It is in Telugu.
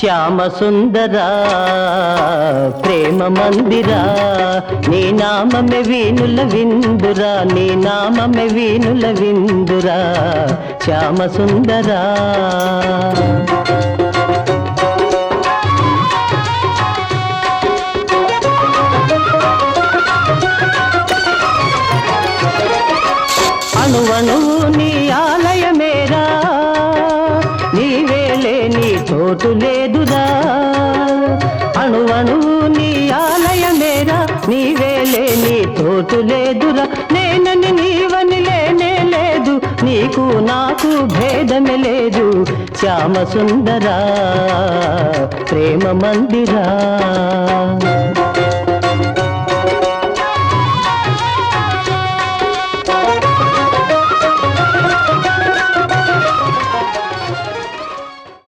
శ్యామ సుందరా ప్రేమ మందిరా నీ నామమే వీణుల విందురా నీ నామమే వీణుల విందురా శ్యామ సుందరా అణువణువు చోటు లేదురా. అణువణువు నీ ఆలయమేరా. నీవేలే నీ తోటు లేదురా. నేనని నీవని లేనే లేదు. నీకు నాకు భేదమే లేదు. శ్యామ సుందరా ప్రేమ మందిరా.